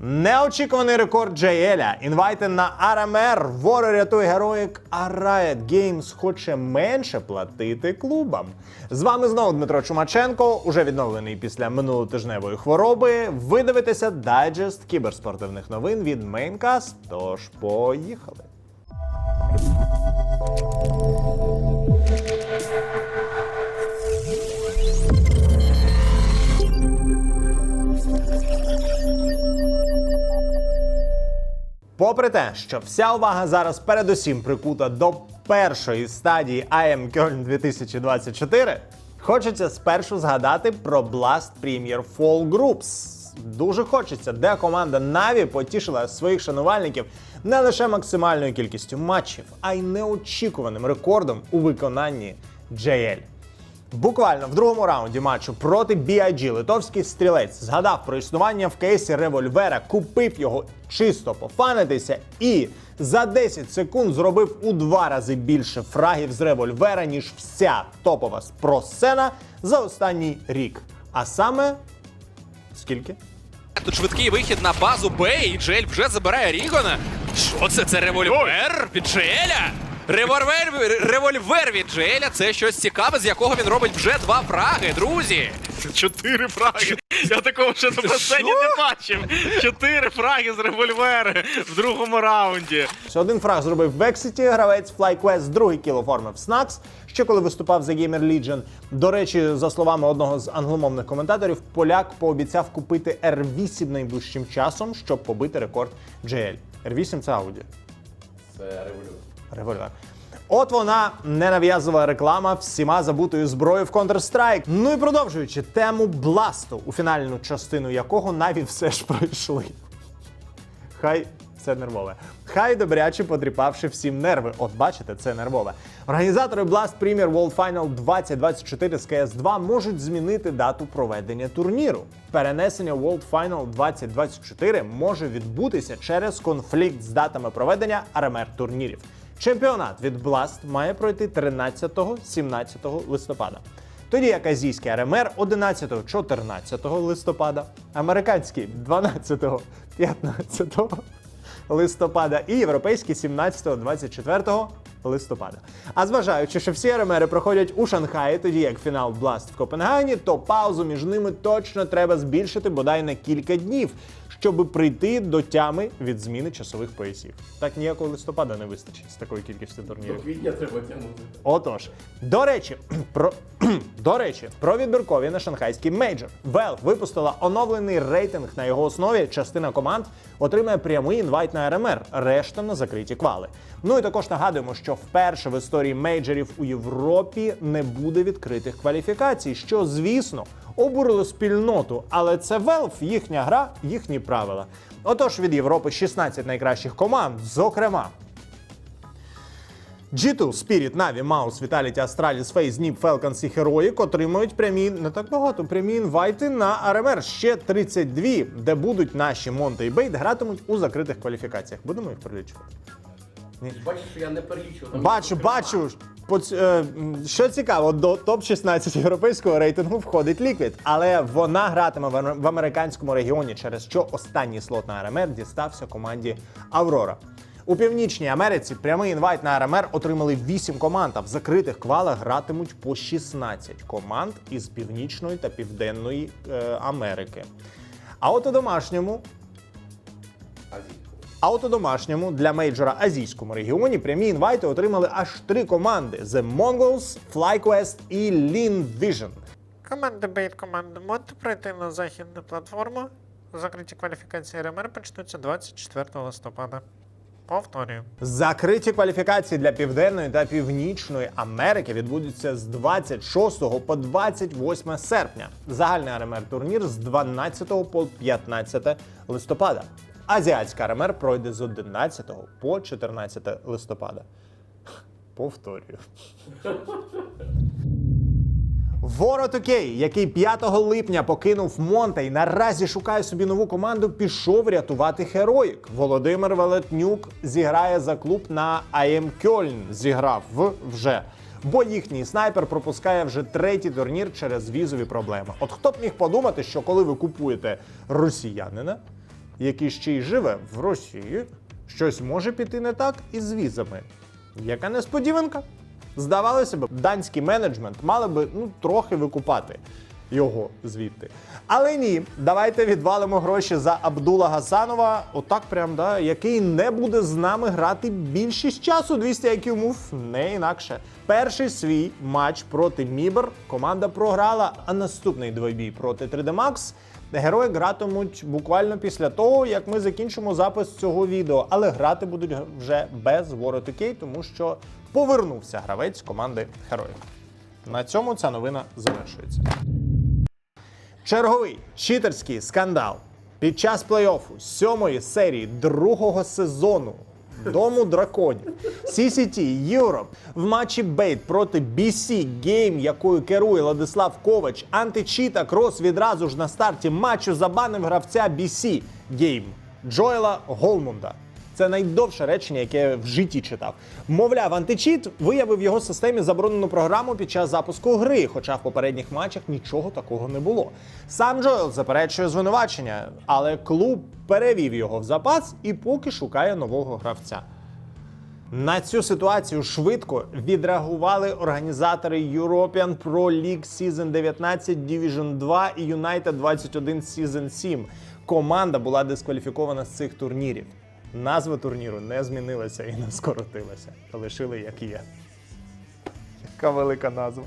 Неочікуваний рекорд JL. Інвайти на RMR. Вори рятує героїк, а Riot Games хоче менше платити клубам. З вами знову Дмитро Чумаченко, уже відновлений після минулотижневої хвороби. Ви дивитеся дайджест кіберспортивних новин від Maincast. Тож поїхали. Попри те, що вся увага зараз передусім прикута до першої стадії IM Köln 2024, хочеться спершу згадати про Blast Premier Fall Groups. Дуже хочеться, де команда Na'Vi потішила своїх шанувальників не лише максимальною кількістю матчів, а й неочікуваним рекордом у виконанні JL. Буквально в другому раунді матчу проти BIG литовський стрілець згадав про існування в кейсі револьвера, купив його чисто пофанитися і за 10 секунд зробив у два рази більше фрагів з револьвера, ніж вся топова спросцена за останній рік. А саме скільки? Тут швидкий вихід на базу Б, і Джель вже забирає Рігона. Що це? Це револьвер від Джеля? Револьвер, револьвер від Джеля це щось цікаве, з якого він робить вже два фраги, друзі. Чотири фраги. Я такого ще на басейні не бачив. Чотири фраги з револьвера в другому раунді. Що один фраг зробив в Ексіті, гравець FlyQuest, другий кіл оформив Snacks, ще коли виступав за Gamer Legion. До речі, за словами одного з англомовних коментаторів, поляк пообіцяв купити R8 найближчим часом, щоб побити рекорд JL. R8 це Audi. Це революція. Револьвер. От вона ненав'язова реклама всіма забутою зброєю в Counter-Strike. Ну і продовжуючи тему Бласту, у фінальну частину якого наві все ж пройшли. Хай це нервове. Хай добряче подріпавши всім нерви. От бачите, це нервове. Організатори Blast Premier World Final 2024 з CS2 можуть змінити дату проведення турніру. Перенесення World Final 2024 може відбутися через конфлікт з датами проведення RMR турнірів. Чемпіонат від Blast має пройти 13-17 листопада. Тоді як азійський РМР 11-14 листопада, американський 12-15 листопада і європейський 17-24 листопада. А зважаючи, що всі РМРи проходять у Шанхаї, тоді як фінал Blast в Копенгагені, то паузу між ними точно треба збільшити бодай на кілька днів, щоб прийти до тями від зміни часових поясів. Так ніякого листопада не вистачить з такою кількістю До турнірів. квітня треба тягнути. Отож, до речі, про до речі, про відбіркові на шанхайський мейджор. Valve випустила оновлений рейтинг на його основі. Частина команд отримає прямий інвайт на РМР, решта на закриті квали. Ну і також нагадуємо, що вперше в історії мейджорів у Європі не буде відкритих кваліфікацій, що звісно обурило спільноту, але це Valve, їхня гра, їхні правила. Отож, від Європи 16 найкращих команд, зокрема. G2, Spirit, Na'Vi, Mouse, Vitality, Astralis, FaZe, Nip, Falcons і Heroic отримують прямі, не так багато, прямі інвайти на RMR. Ще 32, де будуть наші Монте і Бейт гратимуть у закритих кваліфікаціях. Будемо їх перелічувати? Бачиш, що я не перелічував. Бачу, бачу. Е, Що цікаво, до топ-16 європейського рейтингу входить Liquid, але вона гратиме в американському регіоні, через що останній слот на RMR дістався команді Аврора. У Північній Америці прямий інвайт на RMR отримали 8 команд, а в закритих квалах гратимуть по 16 команд із Північної та Південної е, Америки. А от у домашньому. А от у домашньому для мейджора азійському регіоні прямі інвайти отримали аж три команди: The Mongols, FlyQuest і Lean Vision. Команда Бейт команда Монте пройти на західну платформу. Закриті кваліфікації РМР почнуться 24 листопада. Повторюю. Закриті кваліфікації для Південної та Північної Америки відбудуться з 26 по 28 серпня. Загальний РМР турнір з 12 по 15 листопада. Азіатська РМР пройде з 11 по 14 листопада. Повторюю. Ворот Окей, який 5 липня покинув Монте і наразі шукає собі нову команду, пішов рятувати Хероїк. Володимир Велетнюк зіграє за клуб на АМ Кьольн. Зіграв в вже. Бо їхній снайпер пропускає вже третій турнір через візові проблеми. От хто б міг подумати, що коли ви купуєте росіянина, який ще й живе в Росії, щось може піти не так із візами. Яка несподіванка? Здавалося б, данський менеджмент мали би ну, трохи викупати його звідти. Але ні, давайте відвалимо гроші за Абдула Гасанова, отак прям, да, який не буде з нами грати більшість часу. 200 IQ Move, не інакше. Перший свій матч проти Мібер команда програла, а наступний двойбій проти 3D Max Герої гратимуть буквально після того, як ми закінчимо запис цього відео, але грати будуть вже без War Key, тому що повернувся гравець команди героїв. На цьому ця новина завершується. Черговий читерський скандал під час плей-оффу сьомої серії другого сезону Дому драконів. CCT Europe в матчі Бейт проти BC Game, якою керує Владислав Ковач, античіта Крос відразу ж на старті матчу забанив гравця BC Game Джоела Голмунда. Це найдовше речення, яке в житті читав. Мовляв, античіт виявив в його системі заборонену програму під час запуску гри, хоча в попередніх матчах нічого такого не було. Сам Джоел заперечує звинувачення, але клуб перевів його в запас і поки шукає нового гравця. На цю ситуацію швидко відреагували організатори European Pro League Season 19 Division 2 і United 21 Season 7. Команда була дискваліфікована з цих турнірів. Назва турніру не змінилася і не скоротилася. Лишили як є. Яка велика назва.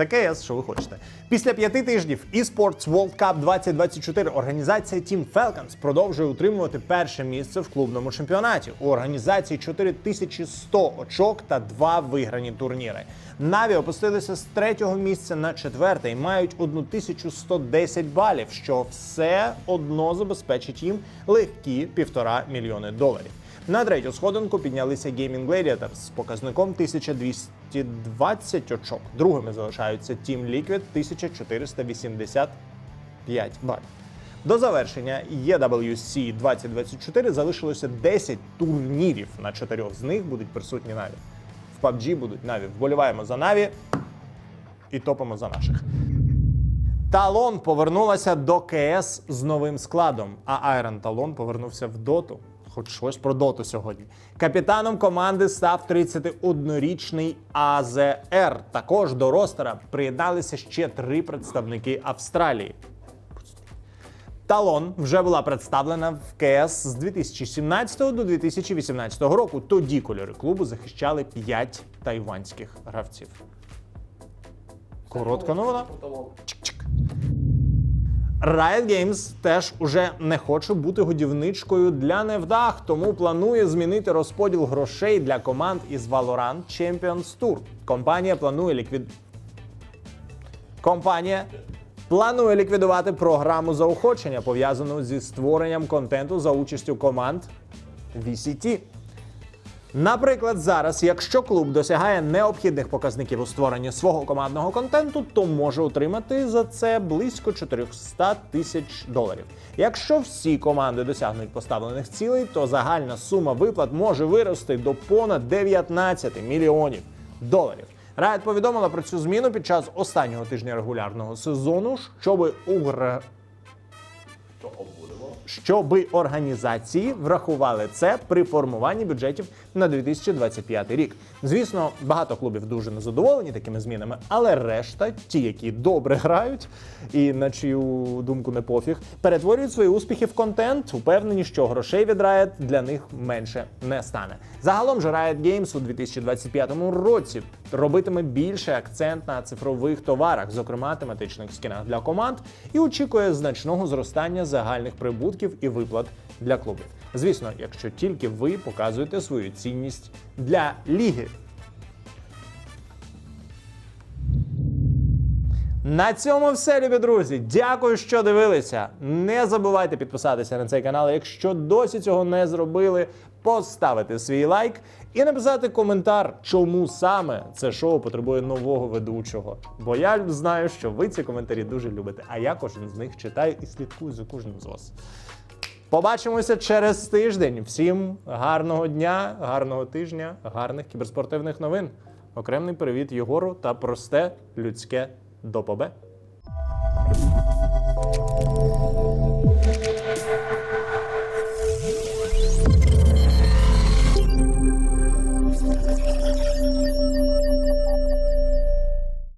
Це КС, що ви хочете. Після п'яти тижнів eSports World Cup 2024 організація Team Falcons продовжує утримувати перше місце в клубному чемпіонаті. У організації 4100 очок та два виграні турніри. Наві опустилися з третього місця на четверте і мають 1110 балів, що все одно забезпечить їм легкі півтора мільйони доларів. На третю сходинку піднялися Gaming Gladiators з показником 1220 очок. Другими залишаються Team Liquid 1485 балів. До завершення EWC 2024 залишилося 10 турнірів. На чотирьох з них будуть присутні Наві. В PUBG будуть Наві. Вболіваємо за Наві і топимо за наших. Талон повернулася до КС з новим складом, а Айрон Талон повернувся в доту. Хоч щось про доту сьогодні. Капітаном команди став 31-річний АЗР. Також до ростера приєдналися ще три представники Австралії. Талон вже була представлена в КС з 2017 до 2018 року. Тоді кольори клубу захищали 5 тайванських гравців. Коротка новина. Riot Games теж уже не хоче бути годівничкою для невдах, тому планує змінити розподіл грошей для команд із Valorant Champions Tour. Компанія планує ліквід... Компанія планує ліквідувати програму заохочення, пов'язану зі створенням контенту за участю команд VCT. Наприклад, зараз, якщо клуб досягає необхідних показників у створенні свого командного контенту, то може отримати за це близько 400 тисяч доларів. Якщо всі команди досягнуть поставлених цілей, то загальна сума виплат може вирости до понад 19 мільйонів доларів. Riot повідомила про цю зміну під час останнього тижня регулярного сезону, щоби обудемо. Щоби організації врахували це при формуванні бюджетів на 2025 рік. Звісно, багато клубів дуже незадоволені такими змінами, але решта, ті, які добре грають і на чию думку не пофіг, перетворюють свої успіхи в контент, упевнені, що грошей від Riot для них менше не стане. Загалом же Riot Games у 2025 році робитиме більше акцент на цифрових товарах, зокрема тематичних скінах для команд, і очікує значного зростання загальних прибутків і виплат для клубів. Звісно, якщо тільки ви показуєте свою цінність для ліги. На цьому все, любі друзі. Дякую, що дивилися. Не забувайте підписатися на цей канал, якщо досі цього не зробили, поставити свій лайк і написати коментар, чому саме це шоу потребує нового ведучого. Бо я знаю, що ви ці коментарі дуже любите, а я кожен з них читаю і слідкую за кожним з вас. Побачимося через тиждень. Всім гарного дня, гарного тижня, гарних кіберспортивних новин. Окремий привіт Єгору та просте людське до побе!